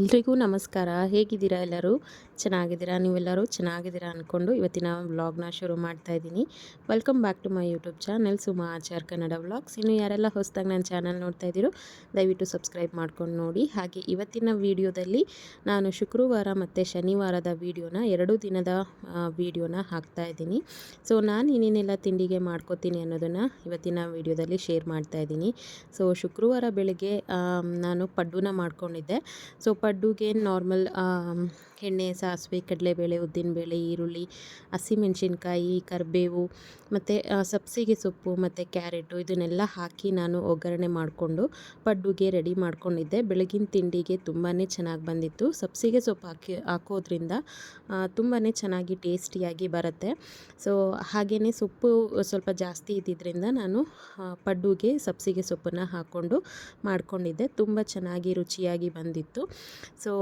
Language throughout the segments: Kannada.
ಎಲ್ರಿಗೂ ನಮಸ್ಕಾರ. ಹೇಗಿದ್ದೀರಾ ಎಲ್ಲರೂ? ಚೆನ್ನಾಗಿದ್ದೀರಾ? ನೀವೆಲ್ಲರೂ ಚೆನ್ನಾಗಿದ್ದೀರಾ ಅಂದ್ಕೊಂಡು ಇವತ್ತಿನ ವ್ಲಾಗ್ನ ಶುರು ಮಾಡ್ತಾ ಇದ್ದೀನಿ. Welcome back to my YouTube channel. Suma Achar Kannada vlogs. ಇನ್ನು ಯಾರೆಲ್ಲ ಹೊಸದಾಗಿ ನನ್ನ ಚಾನಲ್ ನೋಡ್ತಾ ಇದ್ದೀರೋ, ದಯವಿಟ್ಟು ಸಬ್ಸ್ಕ್ರೈಬ್ ಮಾಡ್ಕೊಂಡು ನೋಡಿ. ಹಾಗೆ ಇವತ್ತಿನ ವಿಡಿಯೋದಲ್ಲಿ ನಾನು ಶುಕ್ರವಾರ ಮತ್ತು ಶನಿವಾರದ ವಿಡಿಯೋನ, ಎರಡು ದಿನದ ವಿಡಿಯೋನ ಹಾಕ್ತಾ ಇದ್ದೀನಿ. ಸೊ, ನಾನು ಇನ್ನೇನೆಲ್ಲ ತಿಂಡಿಗೆ ಮಾಡ್ಕೋತೀನಿ ಅನ್ನೋದನ್ನು ಇವತ್ತಿನ ವಿಡಿಯೋದಲ್ಲಿ ಶೇರ್ ಮಾಡ್ತಾ ಇದ್ದೀನಿ. ಸೊ, ಶುಕ್ರವಾರ ಬೆಳಗ್ಗೆ ನಾನು ಪಡ್ಡುನ ಮಾಡ್ಕೊಂಡಿದ್ದೆ. ಸೊ ಪಡ್ಡುಗೆ ನಾರ್ಮಲ್ ಎಣ್ಣೆ, ಸಾಸಿವೆ, ಕಡಲೆಬೇಳೆ, ಉದ್ದಿನಬೇಳೆ, ಈರುಳ್ಳಿ, ಹಸಿಮೆಣಸಿನ್ಕಾಯಿ, ಕರಿಬೇವು ಮತ್ತು ಸಬ್ಸಿಗೆ ಸೊಪ್ಪು ಮತ್ತು ಕ್ಯಾರೆಟು ಇದನ್ನೆಲ್ಲ ಹಾಕಿ ನಾನು ಒಗ್ಗರಣೆ ಮಾಡಿಕೊಂಡು ಪಡ್ಡುಗೆ ರೆಡಿ ಮಾಡ್ಕೊಂಡಿದ್ದೆ. ಬೆಳಗಿನ ತಿಂಡಿಗೆ ತುಂಬಾ ಚೆನ್ನಾಗಿ ಬಂದಿತ್ತು. ಸಬ್ಸಿಗೆ ಸೊಪ್ಪು ಹಾಕಿ, ಹಾಕೋದ್ರಿಂದ ತುಂಬಾ ಚೆನ್ನಾಗಿ ಟೇಸ್ಟಿಯಾಗಿ ಬರುತ್ತೆ. ಸೊ ಹಾಗೆಯೇ ಸೊಪ್ಪು ಸ್ವಲ್ಪ ಜಾಸ್ತಿ ಇದ್ದಿದ್ದರಿಂದ ನಾನು ಪಡ್ಡುಗೆ, ಸಬ್ಸಿಗೆ ಸೊಪ್ಪನ್ನು ಹಾಕ್ಕೊಂಡು ಮಾಡಿಕೊಂಡಿದ್ದೆ. ತುಂಬ ಚೆನ್ನಾಗಿ ರುಚಿಯಾಗಿ ಬಂದಿತ್ತು. ಸೊ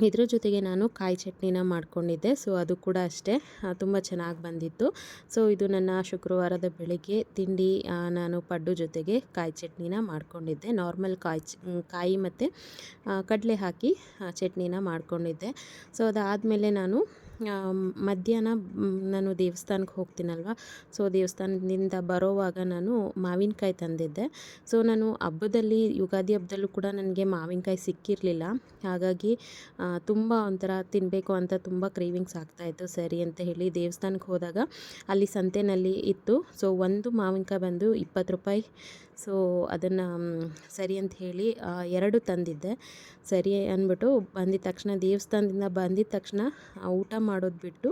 ಇದ್ರ ಜೊತೆಗೆ ನಾನು ಕಾಯಿ ಚಟ್ನಿನ ಮಾಡ್ಕೊಂಡಿದ್ದೆ. ಸೊ, ಅದು ಕೂಡ ಅಷ್ಟೇ. ತುಂಬ ಚೆನ್ನಾಗಿ ಬಂದಿತ್ತು. ಸೊ, ಇದು ನನ್ನ ಶುಕ್ರವಾರದ ಬೆಳಗ್ಗೆ ತಿಂಡಿ ನಾನು ಪಡ್ಡು ಜೊತೆಗೆ ಕಾಯಿ ಚಟ್ನಿನ ಮಾಡ್ಕೊಂಡಿದ್ದೆ. ನಾರ್ಮಲ್ ಕಾಯಿ ಕಾಯಿ ಮತ್ತು ಕಡಲೆ ಹಾಕಿ ಚಟ್ನಿನ ಮಾಡ್ಕೊಂಡಿದ್ದೆ. ಸೊ, ಅದಾದಮೇಲೆ ನಾನು ಮಧ್ಯಾಹ್ನ ನಾನು ದೇವಸ್ಥಾನಕ್ಕೆ ಹೋಗ್ತೀನಲ್ವ? ಸೊ ದೇವಸ್ಥಾನದಿಂದ ಬರೋವಾಗ ನಾನು ಮಾವಿನಕಾಯಿ ತಂದಿದ್ದೆ. ಸೊ ನಾನು ಹಬ್ಬದಲ್ಲಿ, ಯುಗಾದಿ ಹಬ್ಬದಲ್ಲೂ ಕೂಡ ನನಗೆ ಮಾವಿನಕಾಯಿ ಸಿಕ್ಕಿರಲಿಲ್ಲ. ಹಾಗಾಗಿ ತುಂಬ ಒಂಥರ ತಿನ್ನಬೇಕು ಅಂತ ತುಂಬ ಕ್ರೇವಿಂಗ್ಸ್ ಆಗ್ತಾಯಿತ್ತು ಸರಿ ಅಂತ ಹೇಳಿ ದೇವಸ್ಥಾನಕ್ಕೆ ಹೋದಾಗ ಅಲ್ಲಿ ಸಂತೆನಲ್ಲಿ ಇತ್ತು. ಸೊ ಒಂದು ಮಾವಿನಕಾಯಿ ಬಂದು ಇಪ್ಪತ್ತು ರೂಪಾಯಿ ಸೊ ಅದನ್ನು ಸರಿ ಅಂತ ಹೇಳಿ ಎರಡು ತಂದಿದ್ದೆ. ಸರಿ ಅಂದ್ಬಿಟ್ಟು ಬಂದಿದ ತಕ್ಷಣ, ದೇವಸ್ಥಾನದಿಂದ ಬಂದಿದ ತಕ್ಷಣ ಊಟ ಮಾಡೋದು ಬಿಟ್ಟು,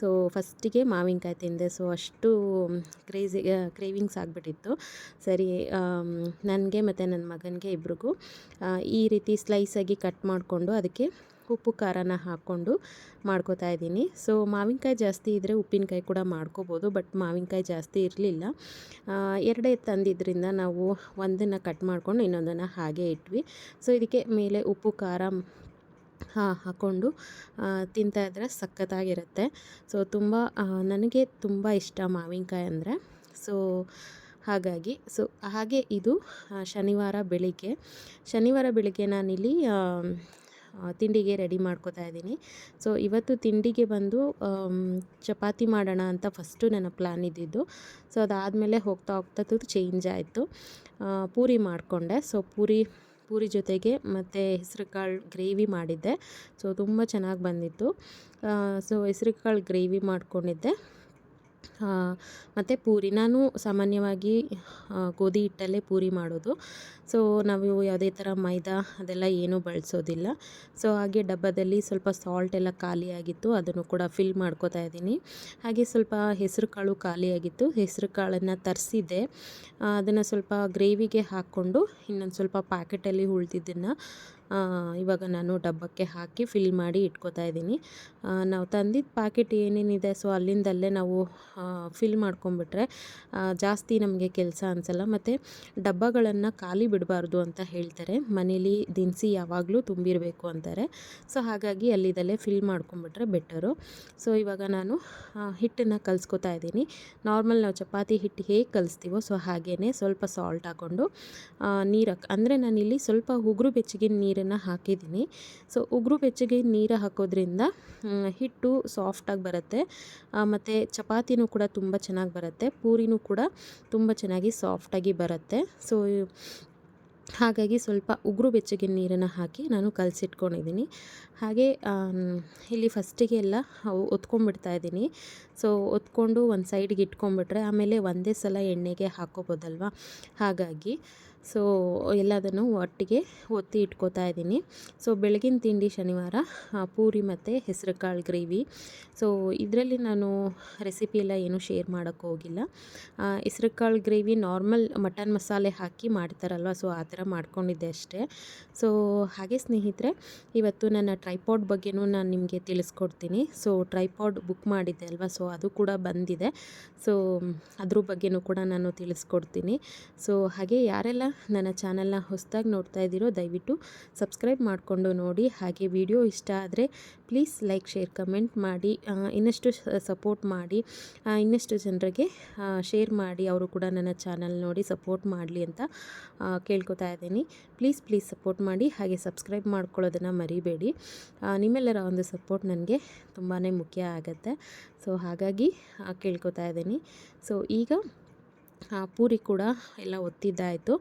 ಸೊ ಫಸ್ಟಿಗೆ ಮಾವಿನಕಾಯಿ ತಿಂದೆ. ಸೊ ಅಷ್ಟು ಕ್ರೇಜಿ ಕ್ರೇವಿಂಗ್ಸ್ ಆಗಿಬಿಟ್ಟಿತ್ತು. ಸರಿ ನನಗೆ ಮತ್ತು ನನ್ನ ಮಗನಿಗೆ ಇಬ್ರಿಗೂ ಈ ರೀತಿ ಸ್ಲೈಸಾಗಿ ಕಟ್ ಮಾಡಿಕೊಂಡು ಅದಕ್ಕೆ ಉಪ್ಪು ಖಾರನ ಹಾಕ್ಕೊಂಡು ಮಾಡ್ಕೋತಾ ಇದ್ದೀನಿ. ಸೊ ಮಾವಿನಕಾಯಿ ಜಾಸ್ತಿ ಇದ್ದರೆ ಉಪ್ಪಿನಕಾಯಿ ಕೂಡ ಮಾಡ್ಕೋಬೋದು ಬಟ್ ಮಾವಿನಕಾಯಿ ಜಾಸ್ತಿ ಇರಲಿಲ್ಲ. ಎರಡೇ ತಂದಿದ್ದರಿಂದ ನಾವು ಒಂದನ್ನು ಕಟ್ ಮಾಡ್ಕೊಂಡು ಇನ್ನೊಂದನ್ನು ಹಾಗೆ ಇಟ್ವಿ. ಸೊ ಇದಕ್ಕೆ ಮೇಲೆ ಉಪ್ಪು, ಖಾರ ಹಾಕ್ಕೊಂಡು ತಿಂತಾಯಿದ್ರೆ ಸಖತ್ತಾಗಿರುತ್ತೆ. ಸೊ ತುಂಬ ನನಗೆ ತುಂಬ ಇಷ್ಟ ಮಾವಿನಕಾಯಿ ಅಂದರೆ. ಸೊ ಹಾಗಾಗಿ ಸೊ ಹಾಗೆ ಇದು ಶನಿವಾರ ಬೆಳಿಗ್ಗೆ. ಶನಿವಾರ ಬೆಳಿಗ್ಗೆ ನಾನಿಲ್ಲಿ ತಿಂಡಿಗೆ ರೆಡಿ ಮಾಡ್ಕೋತಾ ಇದ್ದೀನಿ. ಸೊ ಇವತ್ತು ತಿಂಡಿಗೆ ಬಂದು ಚಪಾತಿ ಮಾಡೋಣ ಅಂತ ಫಸ್ಟು ನನ್ನ ಪ್ಲ್ಯಾನ್ ಇದ್ದಿದ್ದು. ಸೊ ಅದಾದಮೇಲೆ ಹೋಗ್ತಾ ಹೋಗ್ತಾ ಚೇಂಜ್ ಆಯಿತು. ಪೂರಿ ಮಾಡಿಕೊಂಡೆ. ಸೊ ಪೂರಿ ಪೂರಿ ಜೊತೆಗೆ ಮತ್ತು ಹೆಸರುಕಾಳು ಗ್ರೇವಿ ಮಾಡಿದ್ದೆ. ಸೊ ತುಂಬ ಚೆನ್ನಾಗಿ ಬಂದಿತ್ತು. ಸೊ ಹೆಸ್ರು ಕಾಳು ಗ್ರೇವಿ ಮಾಡ್ಕೊಂಡಿದ್ದೆ. ಮತ್ತು ಪೂರಿ. ನಾನು ಸಾಮಾನ್ಯವಾಗಿ ಗೋಧಿ ಹಿಟ್ಟಲ್ಲೇ ಪೂರಿ ಮಾಡೋದು. ಸೊ ನಾವು ಯಾವುದೇ ಥರ ಮೈದಾ ಅದೆಲ್ಲ ಏನೂ ಬಳಸೋದಿಲ್ಲ. ಸೊ ಹಾಗೆ ಡಬ್ಬದಲ್ಲಿ ಸ್ವಲ್ಪ ಸಾಲ್ಟ್ ಎಲ್ಲ ಖಾಲಿಯಾಗಿತ್ತು ಅದನ್ನು ಕೂಡ ಫಿಲ್ ಮಾಡ್ಕೋತಾ ಇದ್ದೀನಿ. ಹಾಗೆ ಸ್ವಲ್ಪ ಹೆಸರು ಕಾಳು ಖಾಲಿಯಾಗಿತ್ತು ಹೆಸರು ಕಾಳನ್ನು ತರಿಸಿದ್ದೆ. ಅದನ್ನು ಸ್ವಲ್ಪ ಗ್ರೇವಿಗೆ ಹಾಕ್ಕೊಂಡು ಇನ್ನೊಂದು ಸ್ವಲ್ಪ ಪ್ಯಾಕೆಟಲ್ಲಿ ಉಳ್ದಿದ್ದನ್ನು ಇವಾಗ ನಾನು ಡಬ್ಬಕ್ಕೆ ಹಾಕಿ ಫಿಲ್ ಮಾಡಿ ಇಟ್ಕೋತಾ ಇದ್ದೀನಿ. ನಾವು ತಂದಿದ್ದ ಪ್ಯಾಕೆಟ್ ಏನೇನಿದೆ ಸೊ ಅಲ್ಲಿಂದಲ್ಲೇ ನಾವು ಫಿಲ್ ಮಾಡ್ಕೊಂಬಿಟ್ರೆ ಜಾಸ್ತಿ ನಮಗೆ ಕೆಲಸ ಅನಿಸಲ್ಲ. ಮತ್ತು ಡಬ್ಬಗಳನ್ನು ಖಾಲಿ ಬಿಡಬಾರ್ದು ಅಂತ ಹೇಳ್ತಾರೆ. ಮನೇಲಿ ದಿನಸಿ ಯಾವಾಗಲೂ ತುಂಬಿರಬೇಕು ಅಂತಾರೆ. ಸೊ ಹಾಗಾಗಿ ಅಲ್ಲಿದಲ್ಲೇ ಫಿಲ್ ಮಾಡ್ಕೊಂಬಿಟ್ರೆ ಬೆಟರು ಸೊ ಇವಾಗ ನಾನು ಹಿಟ್ಟನ್ನು ಕಲಿಸ್ಕೊತಾ ಇದ್ದೀನಿ. ನಾರ್ಮಲ್ ನಾವು ಚಪಾತಿ ಹಿಟ್ಟು ಹೇಗೆ ಕಲಿಸ್ತೀವೋ ಸೊ ಹಾಗೇ ಸ್ವಲ್ಪ ಸಾಲ್ಟ್ ಹಾಕ್ಕೊಂಡು ನೀರು, ಅಂದರೆ ನಾನಿಲ್ಲಿ ಸ್ವಲ್ಪ ಉಗುರು ಬೆಚ್ಚಗೆ ನೀರನ್ನು ಹಾಕಿದ್ದೀನಿ. ಸೊ ಉಗುರು ಬೆಚ್ಚಗೆ ನೀರು ಹಾಕೋದ್ರಿಂದ ಹಿಟ್ಟು ಸಾಫ್ಟಾಗಿ ಬರುತ್ತೆ. ಮತ್ತು ಚಪಾತಿನೂ ಕೂಡ ತುಂಬ ಚೆನ್ನಾಗಿ ಬರುತ್ತೆ. ಪೂರಿನೂ ಕೂಡ ತುಂಬ ಚೆನ್ನಾಗಿ ಸಾಫ್ಟಾಗಿ ಬರುತ್ತೆ. ಸೊ ಹಾಗಾಗಿ ಸ್ವಲ್ಪ ಉಗುರು ಬೆಚ್ಚಗೆ ನೀರನ್ನು ಹಾಕಿ ನಾನು ಕಲಸಿಟ್ಕೊಂಡಿದ್ದೀನಿ. ಹಾಗೆ ಇಲ್ಲಿ ಫಸ್ಟಿಗೆ ಎಲ್ಲ ಒತ್ಕೊಂಡ್ಬಿಡ್ತಾ ಇದ್ದೀನಿ. ಸೊ ಒತ್ಕೊಂಡು ಒಂದು ಸೈಡಿಗೆ ಇಟ್ಕೊಂಡ್ಬಿಟ್ರೆ ಆಮೇಲೆ ಒಂದೇ ಸಲ ಎಣ್ಣೆಗೆ ಹಾಕೋಬೋದಲ್ವ? ಹಾಗಾಗಿ ಸೊ ಎಲ್ಲದನ್ನು ಒಟ್ಟಿಗೆ ಒತ್ತಿ ಇಟ್ಕೋತಾ ಇದ್ದೀನಿ. ಸೊ ಬೆಳಗಿನ ತಿಂಡಿ ಶನಿವಾರ ಪೂರಿ ಮತ್ತು ಹೆಸರು ಕಾಳು ಗ್ರೇವಿ. ಸೊ ಇದರಲ್ಲಿ ನಾನು ರೆಸಿಪಿ ಎಲ್ಲ ಏನೂ ಶೇರ್ ಮಾಡೋಕ್ಕೆ ಹೋಗಿಲ್ಲ. ಹೆಸರು ಕಾಳು ಗ್ರೇವಿ ನಾರ್ಮಲ್ ಮಟನ್ ಮಸಾಲೆ ಹಾಕಿ ಮಾಡ್ತಾರಲ್ವ ಸೊ ಆ ಥರ ಮಾಡ್ಕೊಂಡಿದ್ದೆ ಅಷ್ಟೇ. ಸೊ ಹಾಗೆ ಸ್ನೇಹಿತರೆ, ಇವತ್ತು ನನ್ನ ಟ್ರೈಪಾಡ್ ಬಗ್ಗೆನೂ ನಾನು ನಿಮಗೆ ತಿಳಿಸ್ಕೊಡ್ತೀನಿ. ಸೊ ಟ್ರೈಪಾಡ್ ಬುಕ್ ಮಾಡಿದ್ದೆ ಅಲ್ವಾ ಸೊ ಅದು ಕೂಡ ಬಂದಿದೆ. ಸೊ ಅದ್ರ ಬಗ್ಗೆನೂ ಕೂಡ ನಾನು ತಿಳಿಸ್ಕೊಡ್ತೀನಿ. ಸೊ ಹಾಗೆ ಯಾರೆಲ್ಲ ನನ್ನ ಚಾನಲ್ನ ಹೊಸದಾಗಿ ನೋಡ್ತಾ ಇದ್ದೀರೋ, ದಯವಿಟ್ಟು ಸಬ್ಸ್ಕ್ರೈಬ್ ಮಾಡಿಕೊಂಡು ನೋಡಿ. ಹಾಗೆ ವಿಡಿಯೋ ಇಷ್ಟ ಆದರೆ ಪ್ಲೀಸ್ ಲೈಕ್, ಶೇರ್, ಕಮೆಂಟ್ ಮಾಡಿ. ಇನ್ನಷ್ಟು ಸಪೋರ್ಟ್ ಮಾಡಿ. ಇನ್ನಷ್ಟು ಜನರಿಗೆ ಶೇರ್ ಮಾಡಿ. ಅವರು ಕೂಡ ನನ್ನ ಚಾನಲ್ ನೋಡಿ ಸಪೋರ್ಟ್ ಮಾಡಲಿ ಅಂತ ಕೇಳ್ಕೊತಾ ಇದ್ದೀನಿ. ಪ್ಲೀಸ್ ಪ್ಲೀಸ್ ಸಪೋರ್ಟ್ ಮಾಡಿ. ಹಾಗೆ ಸಬ್ಸ್ಕ್ರೈಬ್ ಮಾಡ್ಕೊಳ್ಳೋದನ್ನು ಮರಿಬೇಡಿ. ನಿಮ್ಮೆಲ್ಲರ ಒಂದು ಸಪೋರ್ಟ್ ನನಗೆ ತುಂಬಾ ಮುಖ್ಯ ಆಗುತ್ತೆ. ಸೊ, ಹಾಗಾಗಿ ಕೇಳ್ಕೊತಾ ಇದ್ದೀನಿ. ಸೊ, ಈಗ ಪೂರಿ ಕೂಡ ಎಲ್ಲ ಒತ್ತಿದ್ದಾಯಿತು.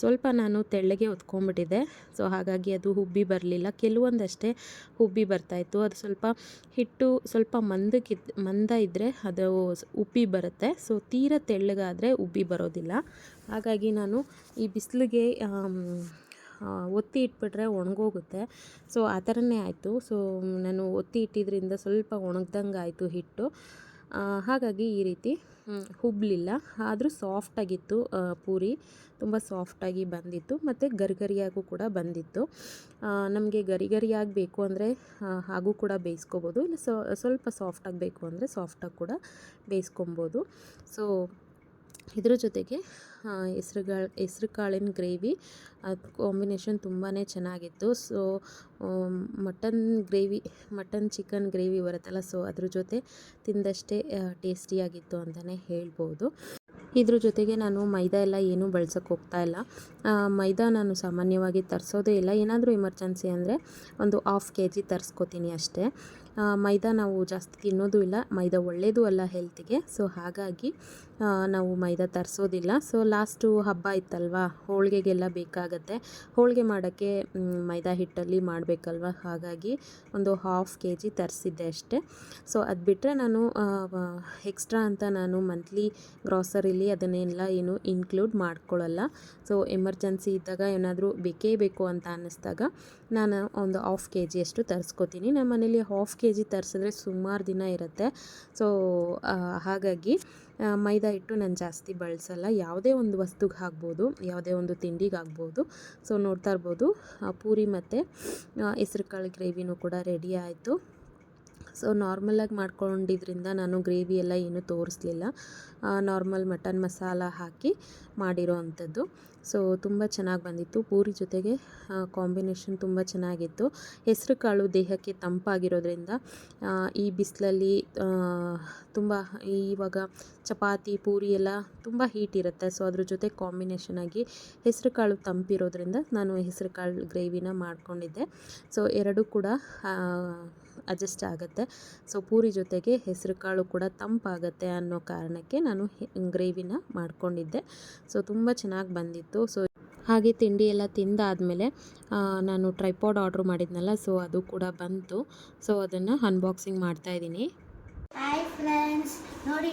ಸ್ವಲ್ಪ ನಾನು ತೆಳ್ಳಗೆ ಒತ್ಕೊಂಡ್ಬಿಟ್ಟಿದ್ದೆ. ಸೊ ಹಾಗಾಗಿ ಅದು ಹುಬ್ಬಿ ಬರಲಿಲ್ಲ. ಕೆಲವೊಂದಷ್ಟೇ ಹುಬ್ಬಿ ಬರ್ತಾಯಿತ್ತು. ಅದು ಸ್ವಲ್ಪ ಹಿಟ್ಟು ಸ್ವಲ್ಪ ಮಂದಕ್ಕಿದ್, ಮಂದ ಇದ್ದರೆ ಅದು ಉಬ್ಬಿ ಬರುತ್ತೆ. ಸೊ ತೀರ ತೆಳ್ಳಗಾದರೆ ಉಬ್ಬಿ ಬರೋದಿಲ್ಲ. ಹಾಗಾಗಿ ನಾನು ಈ ಬಿಸಿಲಿಗೆ ಒತ್ತಿ ಇಟ್ಬಿಟ್ರೆ ಒಣಗೋಗುತ್ತೆ. ಸೊ ಆ ಥರನೇ ಆಯಿತು. ಸೊ ನಾನು ಒತ್ತಿ ಇಟ್ಟಿದ್ರಿಂದ ಸ್ವಲ್ಪ ಒಣಗ್ದಂಗೆ ಆಯಿತು ಹಿಟ್ಟು ಹಾಗಾಗಿ ಈ ರೀತಿ ಹುಬ್ಲಿಲ್ಲ ಆದರೂ ಸಾಫ್ಟಾಗಿತ್ತು ಪೂರಿ. ತುಂಬ ಸಾಫ್ಟಾಗಿ ಬಂದಿತ್ತು, ಮತ್ತು ಗರಿಗರಿಯಾಗೂ ಕೂಡ ಬಂದಿತ್ತು. ನಮಗೆ ಗರಿಗರಿಯಾಗಿ ಬೇಕು ಅಂದರೆ ಹಾಗೂ ಕೂಡ ಬೇಯಿಸ್ಕೋಬೋದು. ಇಲ್ಲ ಸ್ವಲ್ಪ ಸಾಫ್ಟಾಗಿ ಬೇಕು ಅಂದರೆ ಸಾಫ್ಟಾಗಿ ಕೂಡ ಬೇಯಿಸ್ಕೊಬೋದು. ಸೊ ಇದ್ರ ಜೊತೆಗೆ ಹೆಸ್ರುಗಳು ಹೆಸ್ರು ಕಾಳಿನ ಗ್ರೇವಿ, ಅದು ಕಾಂಬಿನೇಷನ್ ತುಂಬಾ ಚೆನ್ನಾಗಿತ್ತು. So mutton gravy, mutton chicken gravy ಬರುತ್ತಲ್ಲ, ಸೊ ಅದ್ರ ಜೊತೆ ತಿಂದಷ್ಟೇ ಟೇಸ್ಟಿಯಾಗಿತ್ತು ಅಂತಲೇ ಹೇಳ್ಬೋದು. ಇದ್ರ ಜೊತೆಗೆ ನಾನು ಮೈದಾ ಎಲ್ಲ ಏನೂ ಬಳಸಕ್ಕೆ ಹೋಗ್ತಾ ಇಲ್ಲ. ಮೈದಾ ನಾನು ಸಾಮಾನ್ಯವಾಗಿ ತರಿಸೋದೇ ಇಲ್ಲ. ಏನಾದರೂ ಎಮರ್ಜೆನ್ಸಿ ಅಂದರೆ ಒಂದು ಹಾಫ್ ಕೆ ಜಿ ತರಿಸ್ಕೊತೀನಿ ಅಷ್ಟೇ. ಮೈದಾ ನಾವು ಜಾಸ್ತಿ ತಿನ್ನೋದು ಇಲ್ಲ. ಮೈದಾ ಒಳ್ಳೆಯದು ಅಲ್ಲ ಹೆಲ್ತಿಗೆ ಸೊ ಹಾಗಾಗಿ ನಾವು ಮೈದಾ ತರಿಸೋದಿಲ್ಲ. ಸೊ ಲಾಸ್ಟು ಹಬ್ಬ ಇತ್ತಲ್ವಾ? ಹೋಳಿಗೆಗೆಲ್ಲ ಬೇಕಾಗತ್ತೆ. ಹೋಳಿಗೆ ಮಾಡೋಕ್ಕೆ ಮೈದಾ ಹಿಟ್ಟಲ್ಲಿ ಮಾಡಬೇಕಲ್ವ? ಹಾಗಾಗಿ, ಒಂದು ಹಾಫ್ ಕೆ ಜಿ ತರಿಸಿದ್ದೆ ಅಷ್ಟೇ. ಸೊ ಅದು ಬಿಟ್ಟರೆ ನಾನು ಎಕ್ಸ್ಟ್ರಾ ಅಂತ ನಾನು ಮಂತ್ಲಿ ಗ್ರಾಸರಿಲಿ ಅದನ್ನೆಲ್ಲ ಏನು ಇನ್ಕ್ಲೂಡ್ ಮಾಡ್ಕೊಳ್ಳಲ್ಲ ಸೊ ಎಮರ್ಜೆನ್ಸಿ ಇದ್ದಾಗ ಏನಾದರೂ ಬೇಕೇ ಬೇಕು ಅಂತ ಅನ್ನಿಸ್ದಾಗ, ನಾನು ಒಂದು ಹಾಫ್ ಕೆ ಜಿಯಷ್ಟು ತರಿಸ್ಕೊತೀನಿ. ನಮ್ಮ ಮನೇಲಿ ಹಾಫ್ ಕೆ ಜಿ ತರಿಸಿದ್ರೆ ಸುಮಾರು ದಿನ ಇರುತ್ತೆ. ಸೊ ಹಾಗಾಗಿ ಮೈದಾ ಹಿಟ್ಟು ನಾನು ಜಾಸ್ತಿ ಬಳಸಲ್ಲ. ಯಾವುದೇ ಒಂದು ವಸ್ತುಗೆ ಹಾಕ್ಬೋದು, ಯಾವುದೇ ಒಂದು ತಿಂಡಿಗೆ ಆಗ್ಬೋದು ಸೊ ನೋಡ್ತಾ ಇರ್ಬೋದು. ಪೂರಿ ಮತ್ತು ಹೆಸ್ರು ಕಾಳು ಗ್ರೇವಿನೂ ಕೂಡ ರೆಡಿ ಆಯಿತು. ಸೊ ನಾರ್ಮಲಾಗಿ ಮಾಡ್ಕೊಂಡಿದ್ರಿಂದ ನಾನು ಗ್ರೇವಿ ಎಲ್ಲ ಏನೂ ತೋರಿಸ್ಲಿಲ್ಲ. ನಾರ್ಮಲ್ ಮಟನ್ ಮಸಾಲ ಹಾಕಿ ಮಾಡಿರೋ ಅಂಥದ್ದು. ಸೊ ತುಂಬ ಚೆನ್ನಾಗಿ ಬಂದಿತ್ತು. ಪೂರಿ ಜೊತೆಗೆ ಕಾಂಬಿನೇಷನ್ ತುಂಬ ಚೆನ್ನಾಗಿತ್ತು. ಹೆಸರು ಕಾಳು ದೇಹಕ್ಕೆ ತಂಪಾಗಿರೋದ್ರಿಂದ ಈ ಬಿಸಿಲಲ್ಲಿ ತುಂಬ ಇವಾಗ ಚಪಾತಿ, ಪೂರಿ ಎಲ್ಲ ತುಂಬ ಹೀಟ್ ಇರುತ್ತೆ. ಸೊ ಅದ್ರ ಜೊತೆ ಕಾಂಬಿನೇಷನ್ ಆಗಿ ಹೆಸರು ಕಾಳು ತಂಪಿರೋದ್ರಿಂದ ನಾನು ಹೆಸರು ಕಾಳು ಗ್ರೇವಿನ ಮಾಡ್ಕೊಂಡಿದ್ದೆ. ಸೊ ಎರಡೂ ಕೂಡ ಅಡ್ಜಸ್ಟ್ ಆಗುತ್ತೆ. ಸೊ ಪೂರಿ ಜೊತೆಗೆ ಹೆಸರುಕಾಳು ಕೂಡ ತಂಪಾಗುತ್ತೆ ಅನ್ನೋ ಕಾರಣಕ್ಕೆ ನಾನು ಗ್ರೇವಿನ ಮಾಡ್ಕೊಂಡಿದ್ದೆ. ಸೊ ತುಂಬ ಚೆನ್ನಾಗಿ ಬಂದಿತ್ತು. ಸೊ ಹಾಗೆ ತಿಂಡಿ ಎಲ್ಲ ತಿಂದಾದಮೇಲೆ ನಾನು ಟ್ರೈಪಾಡ್ ಆರ್ಡ್ರ್ ಮಾಡಿದ್ನಲ್ಲ ಸೊ ಅದು ಕೂಡ ಬಂತು. ಸೊ ಅದನ್ನು ಅನ್ಬಾಕ್ಸಿಂಗ್ ಮಾಡ್ತಾಯಿದ್ದೀನಿ ಹಾಯ್ ಫ್ರೆಂಡ್ಸ್ ನೋಡಿ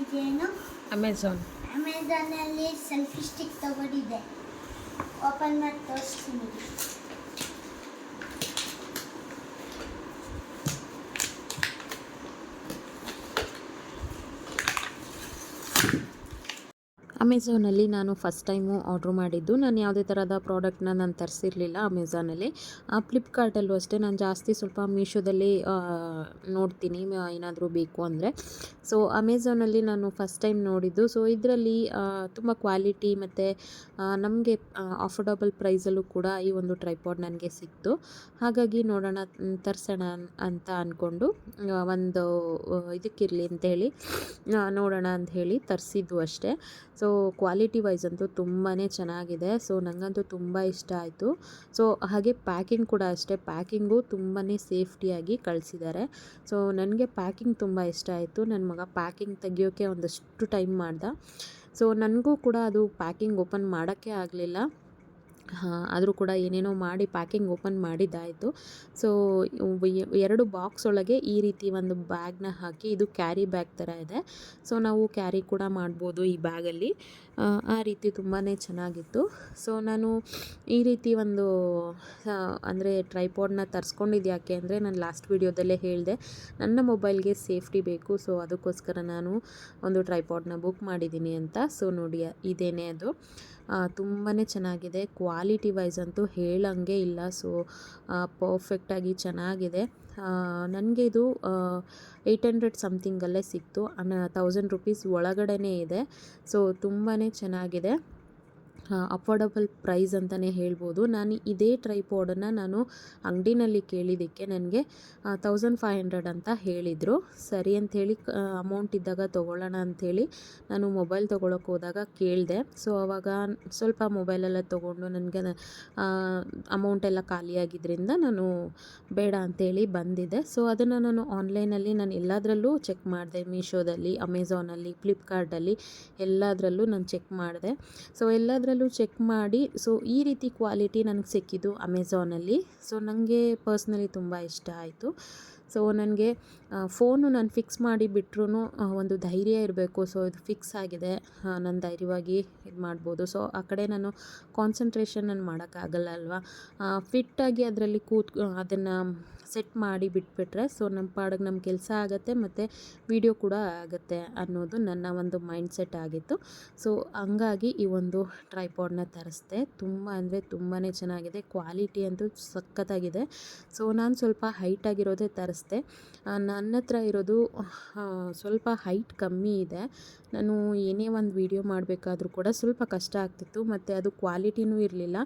ಇದೇನು? ಅಮೆಝಾನ್ ಅಮೆಝಾನಲ್ಲಿ ಸೆಲ್ಫಿ ಸ್ಟಿಕ್ ತಗೊಂಡಿದ್ದೆ. ಓಪನ್ ಮಾಡಿ ತೋರಿಸ್ತೀನಿ. ಅಮೆಝಾನಲ್ಲಿ ನಾನು ಫಸ್ಟ್ ಟೈಮು ಆರ್ಡ್ರ್ ಮಾಡಿದ್ದು. ನಾನು ಯಾವುದೇ ಥರದ ಪ್ರಾಡಕ್ಟ್ನ ನಾನು ತರಿಸಿರಲಿಲ್ಲ ಅಮೆಝಾನಲ್ಲಿ ಫ್ಲಿಪ್ಕಾರ್ಟಲ್ಲೂ ಅಷ್ಟೇ. ನಾನು ಜಾಸ್ತಿ ಸ್ವಲ್ಪ ಮೀಶೋದಲ್ಲಿ ನೋಡ್ತೀನಿ. ಏನಾದರೂ ಬೇಕು ಅಂದರೆ. ಸೊ ಅಮೆಝಾನಲ್ಲಿ ನಾನು ಫಸ್ಟ್ ಟೈಮ್ ನೋಡಿದ್ದು. ಸೊ ಇದರಲ್ಲಿ ತುಂಬ ಕ್ವಾಲಿಟಿ ಮತ್ತು ನಮಗೆ ಅಫೋರ್ಡಬಲ್ ಪ್ರೈಸಲ್ಲೂ ಕೂಡ ಈ ಒಂದು ಟ್ರೈಪಾಡ್ ನನಗೆ ಸಿಕ್ತು. ಹಾಗಾಗಿ ನೋಡೋಣ, ತರಿಸೋಣ ಅಂತ ಅಂದ್ಕೊಂಡು ಒಂದು ಇದಕ್ಕಿರಲಿ ಅಂತ ಹೇಳಿ ನೋಡೋಣ ಅಂತ ಹೇಳಿ ತರಿಸಿದ್ದು ಅಷ್ಟೇ. ಸೊ ಕ್ವಾಲಿಟಿ ವೈಸ್ ಅಂತೂ ತುಂಬಾ ಚೆನ್ನಾಗಿದೆ. ಸೊ ನನಗಂತೂ ತುಂಬ ಇಷ್ಟ ಆಯಿತು. ಸೊ ಹಾಗೆ ಪ್ಯಾಕಿಂಗ್ ಕೂಡ ಅಷ್ಟೇ. ಪ್ಯಾಕಿಂಗು ತುಂಬಾ ಸೇಫ್ಟಿಯಾಗಿ ಕಳಿಸಿದ್ದಾರೆ ಸೊ ನನಗೆ ಪ್ಯಾಕಿಂಗ್ ತುಂಬ ಇಷ್ಟ ಆಯಿತು. ನನ್ನ ಮಗ ಪ್ಯಾಕಿಂಗ್ ತೆಗಿಯೋಕ್ಕೆ ಒಂದಷ್ಟು ಟೈಮ್ ಮಾಡ್ದ. ಸೊ ನನಗೂ ಕೂಡ ಅದು ಪ್ಯಾಕಿಂಗ್ ಓಪನ್ ಮಾಡೋಕ್ಕೆ ಆಗಲಿಲ್ಲ. ಆದರೂ ಕೂಡ ಏನೇನೋ ಮಾಡಿ ಪ್ಯಾಕಿಂಗ್ ಓಪನ್ ಮಾಡಿದ್ದಾಯಿತು. ಸೊ ಎರಡು ಬಾಕ್ಸ್ ಒಳಗೆ ಈ ರೀತಿ ಒಂದು ಬ್ಯಾಗ್ನ ಹಾಕಿ ಇದು ಕ್ಯಾರಿ ಬ್ಯಾಗ್ ಥರ ಇದೆ. ಸೊ ನಾವು ಕ್ಯಾರಿ ಕೂಡ ಮಾಡ್ಬೋದು ಈ ಬ್ಯಾಗಲ್ಲಿ ಆ, ರೀತಿ ತುಂಬಾ ಚೆನ್ನಾಗಿತ್ತು. ಸೊ ನಾನು ಈ ರೀತಿ ಒಂದು ಅಂದರೆ ಟ್ರೈಪಾಡ್ನ ತರಿಸ್ಕೊಂಡಿದ್ದು ಯಾಕೆ ಅಂದರೆ ನಾನು ಲಾಸ್ಟ್ ವೀಡಿಯೋದಲ್ಲೇ ಹೇಳಿದೆ. ನನ್ನ ಮೊಬೈಲ್ಗೆ ಸೇಫ್ಟಿ ಬೇಕು. ಸೊ ಅದಕ್ಕೋಸ್ಕರ ನಾನು ಒಂದು ಟ್ರೈಪಾಡ್ನ ಬುಕ್ ಮಾಡಿದ್ದೀನಿ ಅಂತ. ಸೊ ನೋಡಿ ಇದೇನೇ ಅದು. ತುಂಬಾ ಚೆನ್ನಾಗಿದೆ. ಕ್ವಾಲಿಟಿ ವೈಸ್ ಅಂತೂ ಹೇಳಂಗೆ ಇಲ್ಲ. ಸೊ ಪರ್ಫೆಕ್ಟಾಗಿ ಚೆನ್ನಾಗಿದೆ. ನನಗೆ ಇದು ಏಯ್ಟ್ ಹಂಡ್ರೆಡ್ ಸಮಥಿಂಗಲ್ಲೇ ಸಿಕ್ತು. ತೌಸಂಡ್ ರುಪೀಸ್ ಒಳಗಡೆನೇ ಇದೆ. ಸೊ ತುಂಬಾ ಚೆನ್ನಾಗಿದೆ. ಅಫೋರ್ಡಬಲ್ ಪ್ರೈಸ್ ಅಂತಲೇ ಹೇಳ್ಬೋದು. ನಾನು ಇದೇ ಟ್ರೈಪಾಡನ್ನು ನಾನು ಅಂಗಡಿನಲ್ಲಿ ಕೇಳಿದ್ದಕ್ಕೆ ನನಗೆ ತೌಸಂಡ್ ಫೈವ್ ಹಂಡ್ರೆಡ್ ಅಂತ ಹೇಳಿದರು. ಸರಿ ಅಂಥೇಳಿ ಅಮೌಂಟ್ ಇದ್ದಾಗ ತೊಗೊಳ್ಳೋಣ ಅಂಥೇಳಿ ನಾನು ಮೊಬೈಲ್ ತೊಗೊಳಕ್ಕೆ ಹೋದಾಗ ಕೇಳಿದೆ. ಸೊ ಅವಾಗ ಸ್ವಲ್ಪ ಮೊಬೈಲೆಲ್ಲ ತೊಗೊಂಡು ನನಗೆ ಅಮೌಂಟ್ ಎಲ್ಲ ಖಾಲಿಯಾಗಿದ್ದರಿಂದ ನಾನು ಬೇಡ ಅಂಥೇಳಿ ಬಂದಿದ್ದೆ. ಸೊ ಅದನ್ನು ನಾನು ಆನ್ಲೈನಲ್ಲಿ ನಾನು ಎಲ್ಲದರಲ್ಲೂ ಚೆಕ್ ಮಾಡಿದೆ. ಮೀಶೋದಲ್ಲಿ ಅಮೆಝಾನಲ್ಲಿ ಫ್ಲಿಪ್ಕಾರ್ಟಲ್ಲಿ ಎಲ್ಲದರಲ್ಲೂ ನಾನು ಚೆಕ್ ಮಾಡಿದೆ. ಸೊ ಎಲ್ಲದರಲ್ಲೂ ಚೆಕ್ ಮಾಡಿ ಸೊ ಈ ರೀತಿ ಕ್ವಾಲಿಟಿ ನನಗೆ ಸಿಕ್ಕಿದ್ದು ಅಮೆಝಾನಲ್ಲಿ ಸೊ ನನಗೆ ಪರ್ಸ್ನಲಿ ತುಂಬ ಇಷ್ಟ ಆಯಿತು. ಸೊ ನನಗೆ ಫೋನು ನಾನು ಫಿಕ್ಸ್ ಮಾಡಿ ಬಿಟ್ರೂ ಒಂದು ಧೈರ್ಯ ಇರಬೇಕು. ಸೊ ಇದು ಫಿಕ್ಸ್ ಆಗಿದೆ. ನಾನು ಧೈರ್ಯವಾಗಿ ಇದು ಮಾಡ್ಬೋದು. ಸೊ ಆ ಕಡೆ ನಾನು ಕಾನ್ಸಂಟ್ರೇಷನ್ ನಾನು ಮಾಡೋಕ್ಕಾಗಲ್ಲ ಅಲ್ವಾ? ಫಿಟ್ಟಾಗಿ ಅದರಲ್ಲಿ ಕೂತ್ ಅದನ್ನು ಸೆಟ್ ಮಾಡಿ ಬಿಟ್ಬಿಟ್ರೆ, ಸೊ ನಮ್ಮ ಪಾಡಿಗೆ ನಮ್ಮ ಕೆಲಸ ಆಗುತ್ತೆ ಮತ್ತು ವಿಡಿಯೋ ಕೂಡ ಆಗುತ್ತೆ ಅನ್ನೋದು ನನ್ನ ಒಂದು ಮೈಂಡ್ ಸೆಟ್ ಆಗಿತ್ತು. ಸೊ ಹಂಗಾಗಿ ಈ ಒಂದು ಟ್ರೈಪಾಡ್ನ ತರಿಸ್ದೆ. ತುಂಬ ಅಂದರೆ ತುಂಬಾ ಚೆನ್ನಾಗಿದೆ. ಕ್ವಾಲಿಟಿ ಅಂತೂ ಸಖತ್ತಾಗಿದೆ. ಸೊ ನಾನು ಸ್ವಲ್ಪ ಹೈಟಾಗಿರೋದೇ ತರಿಸ್ದೆ ನನ್ನ ಹತ್ರ ಇರೋದು ಸ್ವಲ್ಪ ಹೈಟ್ ಕಮ್ಮಿ ಇದೆ. ನಾನು ಏನೇ ಒಂದು ವೀಡಿಯೋ ಮಾಡಬೇಕಾದ್ರೂ ಕೂಡ ಸ್ವಲ್ಪ ಕಷ್ಟ ಆಗ್ತಿತ್ತು. ಮತ್ತು ಅದು ಕ್ವಾಲಿಟಿನೂ ಇರಲಿಲ್ಲ.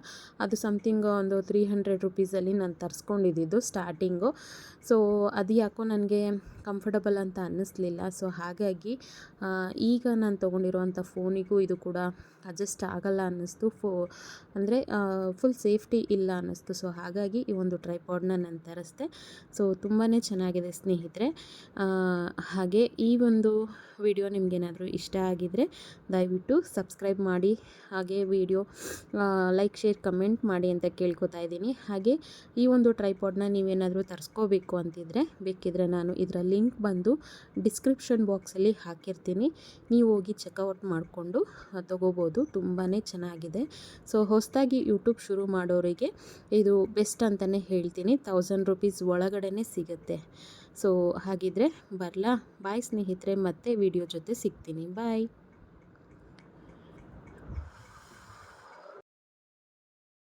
ಅದು ಸಮಥಿಂಗ್ ಒಂದು ತ್ರೀ ಹಂಡ್ರೆಡ್ ರುಪೀಸಲ್ಲಿ ನಾನು ತರಿಸ್ಕೊಂಡಿದ್ದು ಸ್ಟಾರ್ಟಿಂಗು ಸೊ ಅದು ಯಾಕೋ ನನಗೆ ಕಂಫರ್ಟಬಲ್ ಅಂತ ಅನ್ನಿಸ್ಲಿಲ್ಲ. ಸೊ ಹಾಗಾಗಿ ಈಗ ನಾನು ತೊಗೊಂಡಿರುವಂಥ ಫೋನಿಗೂ ಇದು ಕೂಡ ಅಡ್ಜಸ್ಟ್ ಆಗಲ್ಲ ಅನ್ನಿಸ್ತು. ಫೋ, ಅಂದರೆ ಫುಲ್ ಸೇಫ್ಟಿ ಇಲ್ಲ ಅನ್ನಿಸ್ತು. ಸೊ ಹಾಗಾಗಿ ಈ ಒಂದು ಟ್ರೈಪಾಡ್ನ ನಾನು ತರಿಸ್ದೆ. ಸೊ ತುಂಬಾ ಚೆನ್ನಾಗಿದೆ ಸ್ನೇಹಿತರೆ. ಹಾಗೆ ಈ ಒಂದು ವಿಡಿಯೋ ನಿಮಗೇನಾದರೂ ಇಷ್ಟ ಆಗಿದರೆ ದಯವಿಟ್ಟು ಸಬ್ಸ್ಕ್ರೈಬ್ ಮಾಡಿ. ಹಾಗೆ ವಿಡಿಯೋ ಲೈಕ್ ಶೇರ್ ಕಮೆಂಟ್ ಮಾಡಿ ಅಂತ ಕೇಳ್ಕೊತಾ ಇದ್ದೀನಿ. ಹಾಗೆ ಈ ಒಂದು ಟ್ರೈಪಾಡ್ನ ನೀವೇನಾದರೂ ತರಿಸ್ಕೋಬೇಕು ಅಂತಿದ್ರೆ, ಬೇಕಿದ್ರೆ ನಾನು ಇದರ ಲಿಂಕ್ ಬಂದು ಡಿಸ್ಕ್ರಿಪ್ಷನ್ ಬಾಕ್ಸಲ್ಲಿ ಹಾಕಿರ್ತೀನಿ. ನೀವು ಹೋಗಿ ಚೆಕ್ಔಟ್ ಮಾಡಿಕೊಂಡು ತೊಗೋಬೋದು. ತುಂಬಾ ಚೆನ್ನಾಗಿದೆ. ಸೊ, ಹೊಸದಾಗಿ ಯೂಟ್ಯೂಬ್ ಶುರು ಮಾಡೋರಿಗೆ ಇದು ಬೆಸ್ಟ್ ಅಂತಲೇ ಹೇಳ್ತೀನಿ. ತೌಸಂಡ್ ರುಪೀಸ್ ಒಳಗಡೆ ಸಿಗುತ್ತೆ. ಸೊ, ಹಾಗಿದ್ರೆ ಬರಲಾ. ಬಾಯ್ ಸ್ನೇಹಿತರೆ, ಮತ್ತೆ ವಿಡಿಯೋ ಜೊತೆ ಸಿಗ್ತೀನಿ. ಬಾಯ್.